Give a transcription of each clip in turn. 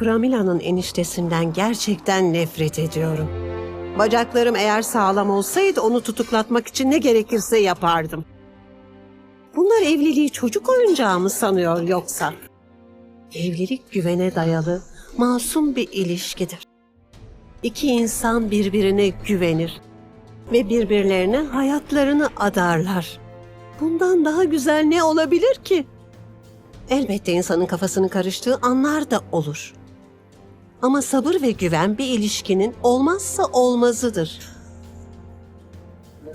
Pramila'nın eniştesinden gerçekten nefret ediyorum. Bacaklarım eğer sağlam olsaydı onu tutuklatmak için ne gerekirse yapardım. Bunlar evliliği çocuk oyuncağı mı sanıyor yoksa? Evlilik güvene dayalı, masum bir ilişkidir. İki insan birbirine güvenir ve birbirlerine hayatlarını adarlar. Bundan daha güzel ne olabilir ki? Elbette insanın kafasını karıştığı anlar da olur. Ama sabır ve güven bir ilişkinin olmazsa olmazıdır.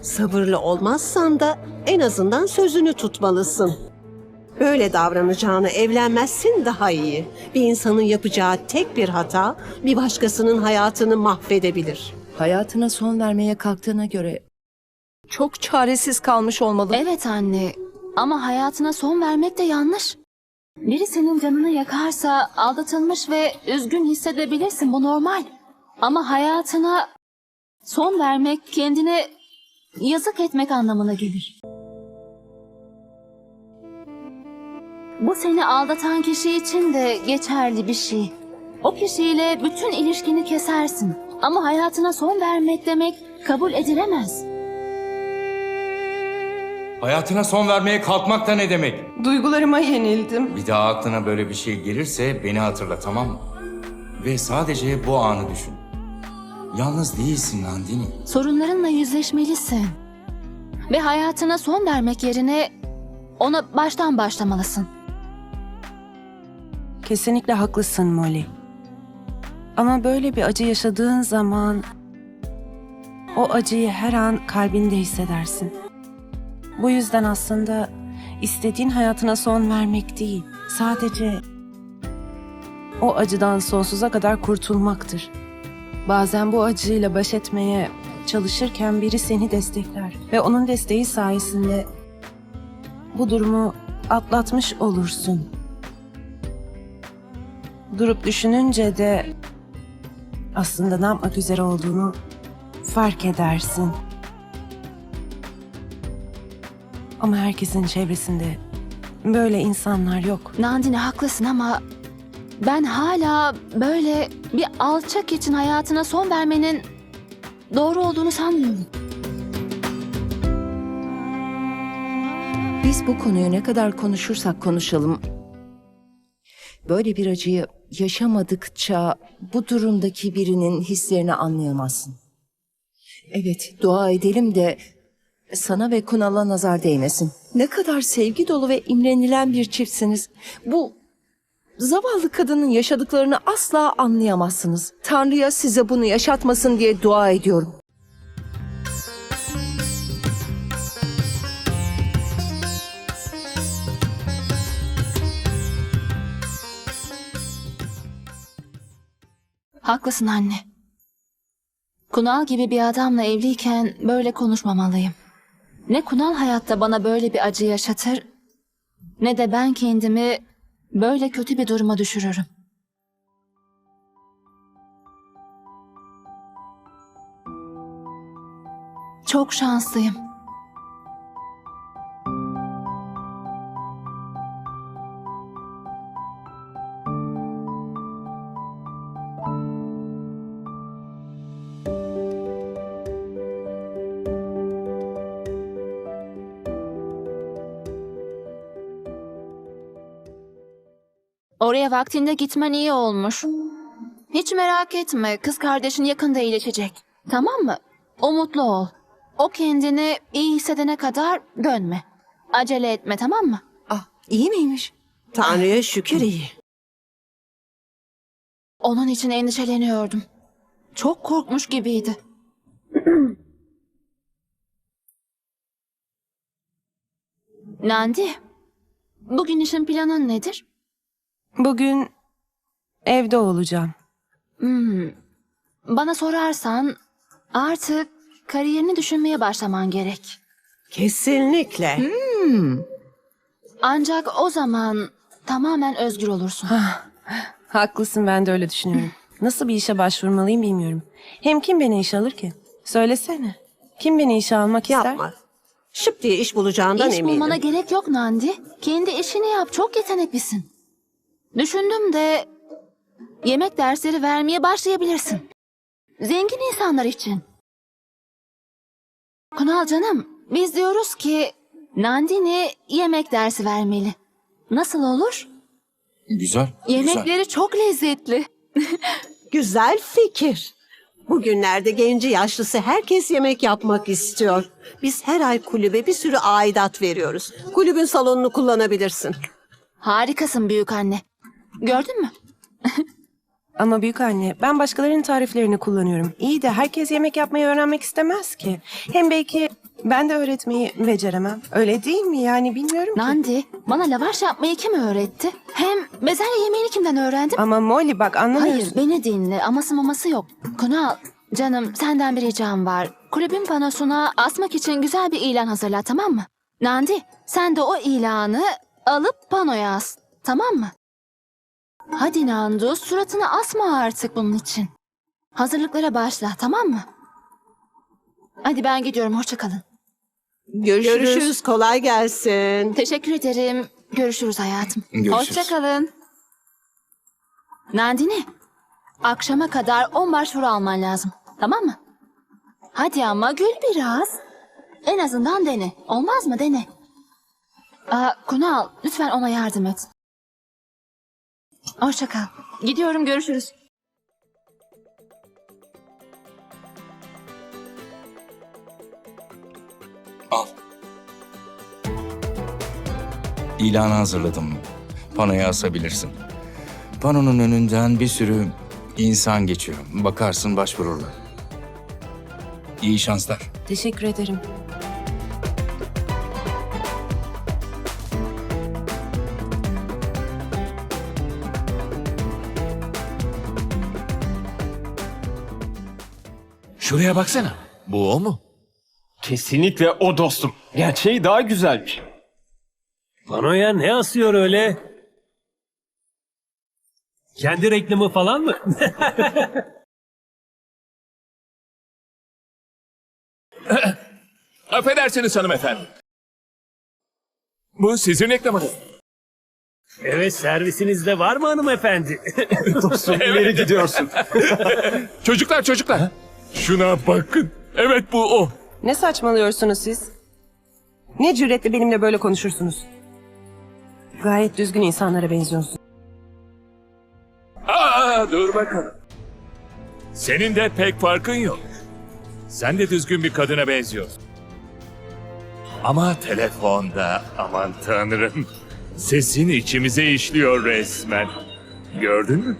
Sabırlı olmazsan da en azından sözünü tutmalısın. Böyle davranacağını evlenmezsin daha iyi. Bir insanın yapacağı tek bir hata bir başkasının hayatını mahvedebilir. Hayatına son vermeye kalktığına göre çok çaresiz kalmış olmalı. Evet anne ama hayatına son vermek de yanlış. Biri senin canını yakarsa aldatılmış ve üzgün hissedebilirsin bu normal. Ama hayatına son vermek kendine yazık etmek anlamına gelir. Bu seni aldatan kişi için de geçerli bir şey. O kişiyle bütün ilişkini kesersin. Ama hayatına son vermek demek kabul edilemez. Hayatına son vermeye kalkmak da ne demek? Duygularıma yenildim. Bir daha aklına böyle bir şey gelirse beni hatırla tamam mı? Ve sadece bu anı düşün. Yalnız değilsin Nandini. Sorunlarınla yüzleşmelisin. Ve hayatına son vermek yerine ona baştan başlamalısın. Kesinlikle haklısın Molly. Ama böyle bir acı yaşadığın zaman o acıyı her an kalbinde hissedersin. Bu yüzden aslında istediğin hayatına son vermek değil, sadece o acıdan sonsuza kadar kurtulmaktır. Bazen bu acıyla baş etmeye çalışırken biri seni destekler ve onun desteği sayesinde bu durumu atlatmış olursun. Durup düşününce de aslında ne yapmak üzere olduğunu fark edersin. Ama herkesin çevresinde böyle insanlar yok. Nandine haklısın ama ben hala böyle bir alçak için hayatına son vermenin doğru olduğunu sanmıyorum. Biz bu konuyu ne kadar konuşursak konuşalım. Böyle bir acıyı yaşamadıkça bu durumdaki birinin hislerini anlayamazsın. Evet, dua edelim de sana ve Kunal'a nazar değmesin. Ne kadar sevgi dolu ve imrenilen bir çiftsiniz. Bu zavallı kadının yaşadıklarını asla anlayamazsınız. Tanrı'ya size bunu yaşatmasın diye dua ediyorum. Haklısın anne. Kunal gibi bir adamla evliyken böyle konuşmamalıyım. Ne Kunal hayatta bana böyle bir acı yaşatır ne de ben kendimi böyle kötü bir duruma düşürürüm. Çok şanslıyım. Oraya vaktinde gitmen iyi olmuş. Hiç merak etme, kız kardeşin yakında iyileşecek. Tamam mı? Umutlu ol. O kendini iyi hissedene kadar dönme. Acele etme, tamam mı? Ah, iyi miymiş? Tanrı'ya şükür iyi. Onun için endişeleniyordum. Çok korkmuş gibiydi. Nandi, bugün işin planın nedir? Bugün evde olacağım. Hmm. Bana sorarsan artık kariyerini düşünmeye başlaman gerek. Kesinlikle. Ancak o zaman tamamen özgür olursun. Haklısın ben de öyle düşünüyorum. Nasıl bir işe başvurmalıyım bilmiyorum. Hem kim beni işe alır ki? Söylesene. Kim beni işe almak ister? Yapma. Şıp diye iş bulacağından İş eminim. bulmana gerek yok Nandi. Kendi işini yap. Çok yeteneklisin. Düşündüm de yemek dersleri vermeye başlayabilirsin. Zengin insanlar için. Kunal canım, biz diyoruz ki Nandini yemek dersi vermeli. Nasıl olur? Güzel. Yemekleri çok lezzetli. Güzel fikir. Bugünlerde genci yaşlısı herkes yemek yapmak istiyor. Biz her ay kulübe bir sürü aidat veriyoruz. Kulübün salonunu kullanabilirsin. Harikasın büyük anne. Gördün mü? Ama büyük anne, ben başkalarının tariflerini kullanıyorum. İyi de herkes yemek yapmayı öğrenmek istemez ki. Hem belki ben de öğretmeyi beceremem. Öyle değil mi yani bilmiyorum ki. Nandi, bana lavaş yapmayı kim öğretti? Hem bezelye yemeğini kimden öğrendin? Ama Molly bak anlamıyorsun. Hayır, beni dinle. Aması maması yok. Kunal, canım senden bir ricam var. Kulübün panosuna asmak için güzel bir ilan hazırla, tamam mı? Nandi, sen de o ilanı alıp panoya as, tamam mı? Hadi Nandu, suratını asma artık bunun için. Hazırlıklara başla, tamam mı? Hadi ben gidiyorum, hoşça kalın. Görüşürüz. Görüşürüz. Kolay gelsin. Teşekkür ederim. Görüşürüz hayatım. Görüşürüz. Hoşçakalın. Nandini, akşama kadar 10 başvuru alman lazım. Tamam mı? Hadi ama gül biraz. En azından dene. Olmaz mı? Dene. Aa, Kunal, lütfen ona yardım et. Hoşça kal. Gidiyorum, görüşürüz. Al. İlanı hazırladım. Panoya asabilirsin. Panonun önünden bir sürü insan geçiyor. Bakarsın başvururlar. İyi şanslar. Teşekkür ederim. Şuraya baksana. Bu o mu? Kesinlikle o dostum. Gerçeği daha güzelmiş. Panoya ne asıyor öyle? Kendi reklamı falan mı? Affedersiniz hanımefendi. Bu sizin reklamınız. evet servisinizde var mı hanımefendi? Dostum ileri gidiyorsun. Çocuklar çocuklar. Şuna bakın. Evet bu o. Ne saçmalıyorsunuz siz? Ne cüretle benimle böyle konuşursunuz? Gayet düzgün insanlara benziyorsun. Aa, dur bakalım. Senin de pek farkın yok. Sen de düzgün bir kadına benziyorsun. Ama telefonda aman tanrım. Sesin içimize işliyor resmen. Gördün mü?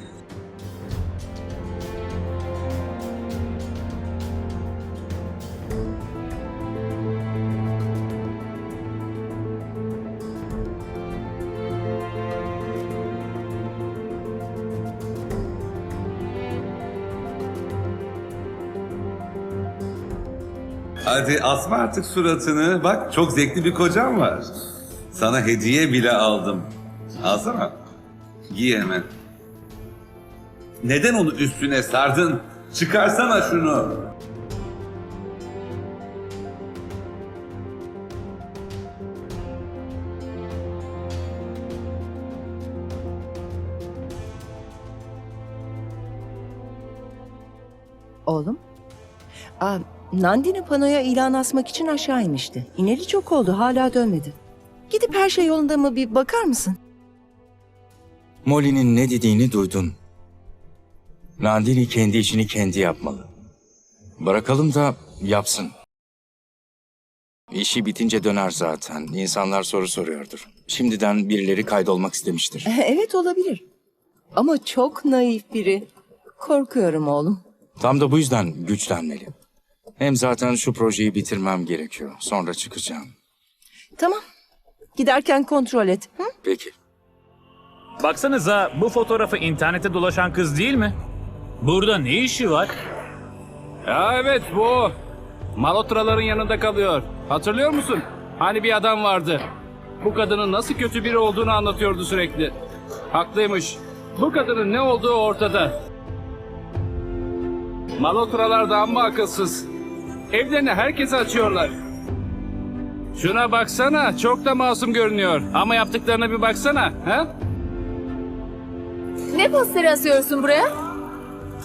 Hadi asma artık suratını. Bak çok zevkli bir kocam var. Sana hediye bile aldım. Alsana. Giy hemen. Neden onu üstüne sardın? Çıkarsana şunu. Oğlum. Aa, Nandini panoya ilan asmak için aşağı inmişti. İneli çok oldu hala dönmedi. Gidip her şey yolunda mı bir bakar mısın? Molly'nin ne dediğini duydun. Nandini kendi işini kendi yapmalı. Bırakalım da yapsın. İşi bitince döner zaten. İnsanlar soru soruyordur. Şimdiden birileri kaydolmak istemiştir. evet olabilir. Ama çok naif biri. Korkuyorum oğlum. Tam da bu yüzden güçlenmeli. Hem zaten şu projeyi bitirmem gerekiyor. Sonra çıkacağım. Tamam. Giderken kontrol et. Hı? Peki. Baksanıza bu fotoğrafı internette dolaşan kız değil mi? Burada ne işi var? Ya evet bu o. Malotraların yanında kalıyor. Hatırlıyor musun? Hani bir adam vardı. Bu kadının nasıl kötü biri olduğunu anlatıyordu sürekli. Haklıymış. Bu kadının ne olduğu ortada. Malotralar da amma akılsız. Evlerini herkese açıyorlar. Şuna baksana, çok da masum görünüyor. Ama yaptıklarına bir baksana, ha? Ne posteri asıyorsun buraya?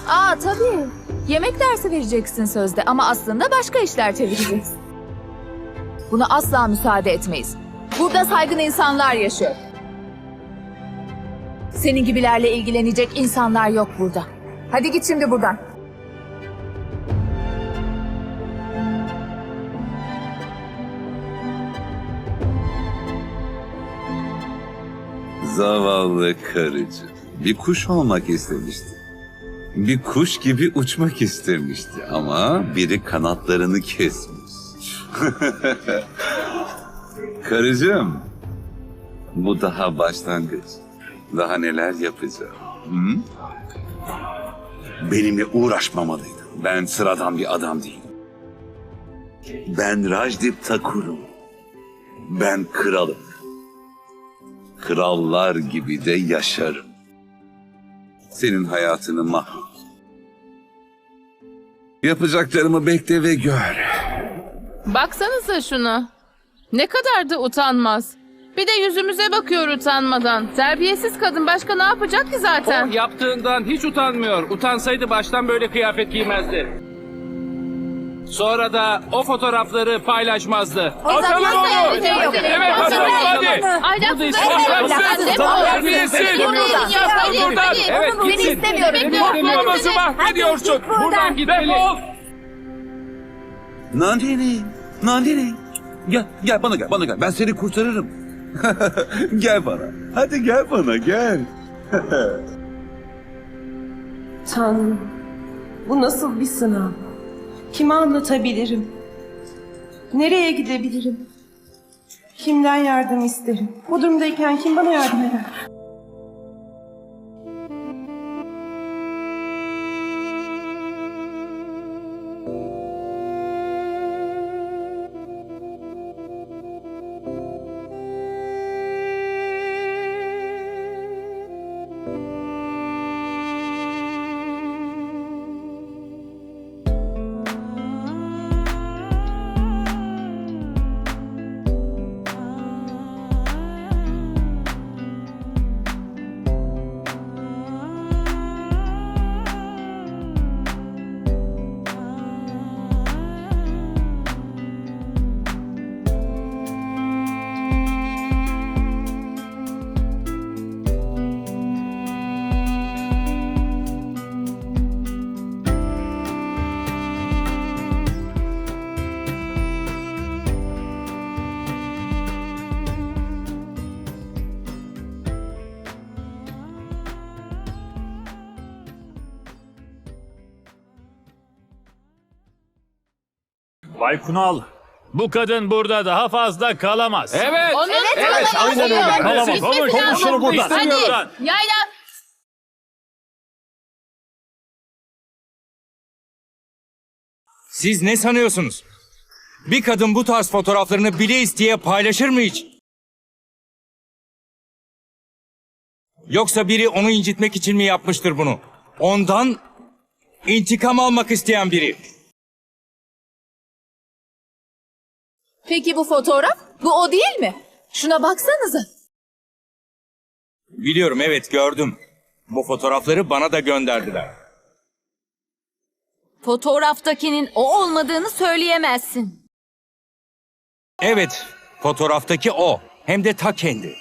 Aa tabii. Yemek dersi vereceksin sözde ama aslında başka işler çevireceksin. Buna asla müsaade etmeyiz. Burada saygın insanlar yaşıyor. Senin gibilerle ilgilenecek insanlar yok burada. Hadi git şimdi buradan. Zavallı karıcı. Bir kuş olmak istemişti. Bir kuş gibi uçmak istemişti ama biri kanatlarını kesmiş. Karıcığım, bu daha başlangıç. Daha neler yapacağım. Hı? Benimle uğraşmamalıydın. Ben sıradan bir adam değilim. Ben Rajdip Takur'um. Ben kralım krallar gibi de yaşarım. Senin hayatını mahvet. Yapacaklarımı bekle ve gör. Baksanıza şuna. Ne kadar da utanmaz. Bir de yüzümüze bakıyor utanmadan. Terbiyesiz kadın başka ne yapacak ki zaten? O yaptığından hiç utanmıyor. Utansaydı baştan böyle kıyafet giymezdi. Sonra da o fotoğrafları paylaşmazdı. Zaman onu! şey yok. Evet, zaman hadi! herif! terbiyesiz, Buradan. Evet, Beni gitsin. seni. mahvediyorsun. Buradan gitmeli. Nandini, Nandini. Gel, gel bana gel, bana gel. Ben seni kurtarırım. gel bana. Hadi gel bana, gel. Tanrım, bu nasıl bir sınav? Kime anlatabilirim? Nereye gidebilirim? Kimden yardım isterim? Bu durumdayken kim bana yardım eder? Bay Kunal, Bu kadın burada daha fazla kalamaz. Evet. Onun Evet, kalamaz aynen öyle. Kalamaz. Gitmesi Kovun şunu lazım. buradan. Hadi yayla. Siz ne sanıyorsunuz? Bir kadın bu tarz fotoğraflarını bile isteye paylaşır mı hiç? Yoksa biri onu incitmek için mi yapmıştır bunu? Ondan intikam almak isteyen biri. Peki bu fotoğraf? Bu o değil mi? Şuna baksanıza. Biliyorum evet gördüm. Bu fotoğrafları bana da gönderdiler. Fotoğraftakinin o olmadığını söyleyemezsin. Evet, fotoğraftaki o. Hem de ta kendi.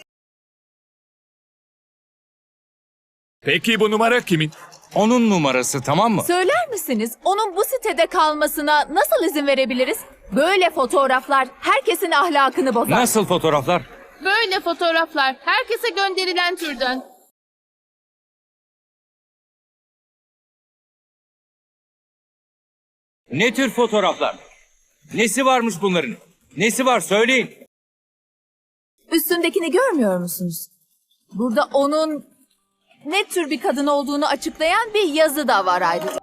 peki bu numara kimin? Onun numarası tamam mı? Söyler misiniz onun bu sitede kalmasına nasıl izin verebiliriz? Böyle fotoğraflar herkesin ahlakını bozar. Nasıl fotoğraflar? Böyle fotoğraflar herkese gönderilen türden. Ne tür fotoğraflar? Nesi varmış bunların? Nesi var söyleyin. Üstündekini görmüyor musunuz? Burada onun ne tür bir kadın olduğunu açıklayan bir yazı da var ayrıca.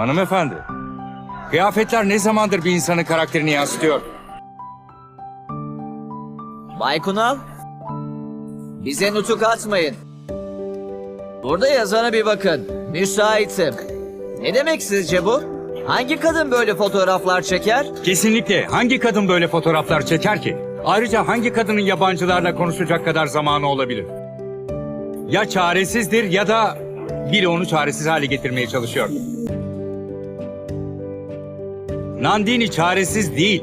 Hanımefendi. Kıyafetler ne zamandır bir insanın karakterini yansıtıyor? Bay Kunal, bize nutuk atmayın. Burada yazana bir bakın. Müsaitim. Ne demek sizce bu? Hangi kadın böyle fotoğraflar çeker? Kesinlikle. Hangi kadın böyle fotoğraflar çeker ki? Ayrıca hangi kadının yabancılarla konuşacak kadar zamanı olabilir? Ya çaresizdir ya da biri onu çaresiz hale getirmeye çalışıyor. Nandini çaresiz değil.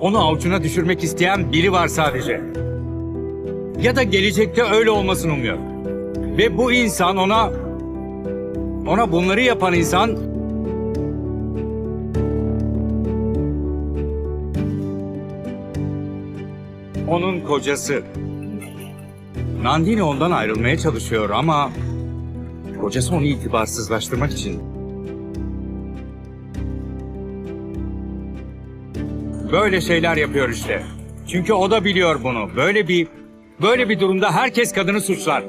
Onu avucuna düşürmek isteyen biri var sadece. Ya da gelecekte öyle olmasını umuyor. Ve bu insan ona ona bunları yapan insan onun kocası. Nandini ondan ayrılmaya çalışıyor ama kocası onu itibarsızlaştırmak için böyle şeyler yapıyor işte. Çünkü o da biliyor bunu. Böyle bir böyle bir durumda herkes kadını suçlar.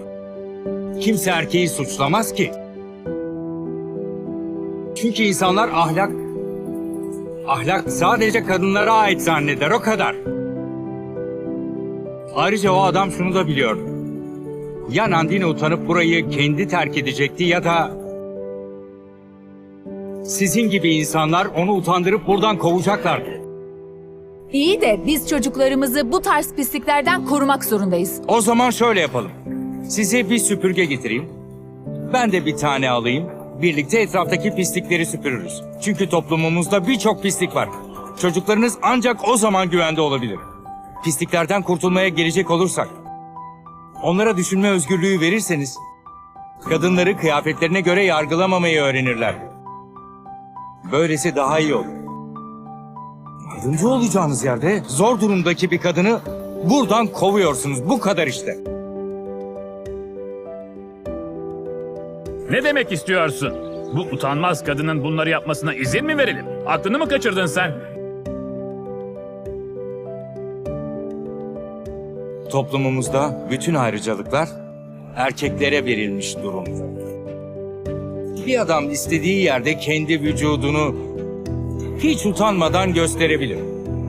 Kimse erkeği suçlamaz ki. Çünkü insanlar ahlak ahlak sadece kadınlara ait zanneder o kadar. Ayrıca o adam şunu da biliyor. Ya Nandini utanıp burayı kendi terk edecekti ya da sizin gibi insanlar onu utandırıp buradan kovacaklardı. İyi de biz çocuklarımızı bu tarz pisliklerden korumak zorundayız. O zaman şöyle yapalım. Size bir süpürge getireyim. Ben de bir tane alayım. Birlikte etraftaki pislikleri süpürürüz. Çünkü toplumumuzda birçok pislik var. Çocuklarınız ancak o zaman güvende olabilir. Pisliklerden kurtulmaya gelecek olursak. Onlara düşünme özgürlüğü verirseniz kadınları kıyafetlerine göre yargılamamayı öğrenirler. Böylesi daha iyi olur. Yardımcı olacağınız yerde zor durumdaki bir kadını buradan kovuyorsunuz. Bu kadar işte. Ne demek istiyorsun? Bu utanmaz kadının bunları yapmasına izin mi verelim? Aklını mı kaçırdın sen? Toplumumuzda bütün ayrıcalıklar erkeklere verilmiş durumda. Bir adam istediği yerde kendi vücudunu hiç utanmadan gösterebilir.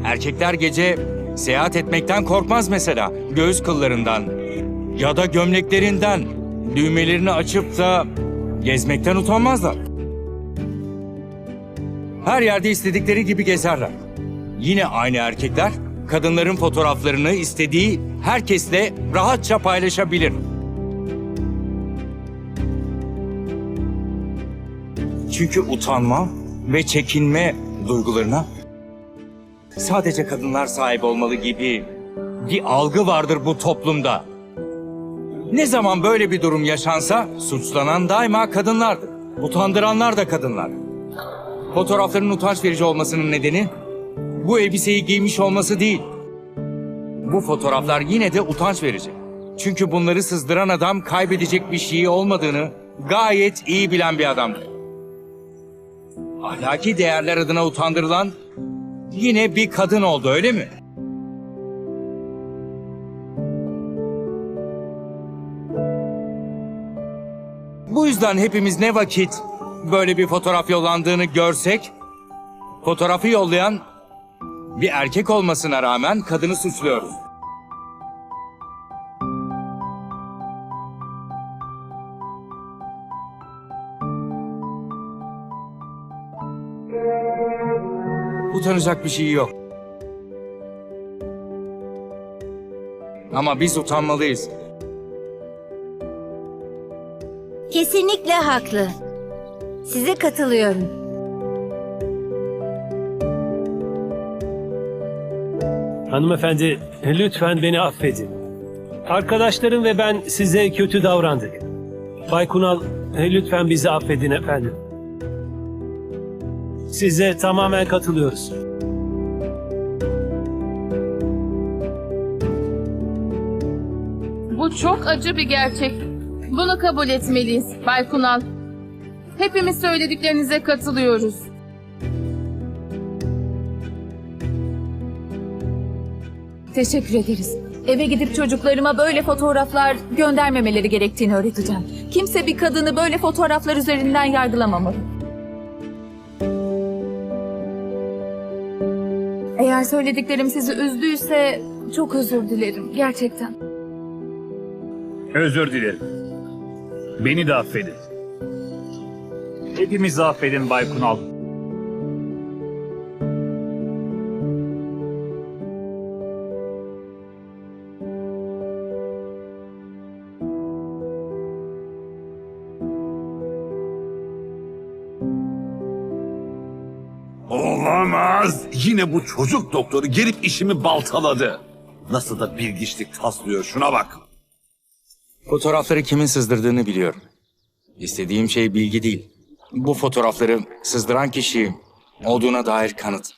Erkekler gece seyahat etmekten korkmaz mesela. Göğüs kıllarından ya da gömleklerinden düğmelerini açıp da gezmekten utanmazlar. Her yerde istedikleri gibi gezerler. Yine aynı erkekler kadınların fotoğraflarını istediği herkesle rahatça paylaşabilir. Çünkü utanma ve çekinme duygularına sadece kadınlar sahip olmalı gibi bir algı vardır bu toplumda. Ne zaman böyle bir durum yaşansa suçlanan daima kadınlardır. Utandıranlar da kadınlar. Fotoğrafların utanç verici olmasının nedeni bu elbiseyi giymiş olması değil. Bu fotoğraflar yine de utanç verici. Çünkü bunları sızdıran adam kaybedecek bir şeyi olmadığını gayet iyi bilen bir adamdır. Ahlaki değerler adına utandırılan yine bir kadın oldu öyle mi? Bu yüzden hepimiz ne vakit böyle bir fotoğraf yollandığını görsek, fotoğrafı yollayan bir erkek olmasına rağmen kadını suçluyoruz. Utanacak bir şey yok. Ama biz utanmalıyız. Kesinlikle haklı. Size katılıyorum. Hanımefendi lütfen beni affedin. Arkadaşlarım ve ben size kötü davrandık. Bay Kunal lütfen bizi affedin efendim. Size tamamen katılıyoruz. Bu çok acı bir gerçek. Bunu kabul etmeliyiz Bay Kunal. Hepimiz söylediklerinize katılıyoruz. Teşekkür ederiz. Eve gidip çocuklarıma böyle fotoğraflar göndermemeleri gerektiğini öğreteceğim. Kimse bir kadını böyle fotoğraflar üzerinden yargılamamalı. Eğer söylediklerim sizi üzdüyse çok özür dilerim gerçekten. Özür dilerim. Beni de affedin. Hepimizi affedin Bay Kunal. Yine bu çocuk doktoru gelip işimi baltaladı. Nasıl da bilgiçlik taslıyor şuna bak. Fotoğrafları kimin sızdırdığını biliyorum. İstediğim şey bilgi değil. Bu fotoğrafları sızdıran kişi olduğuna dair kanıt.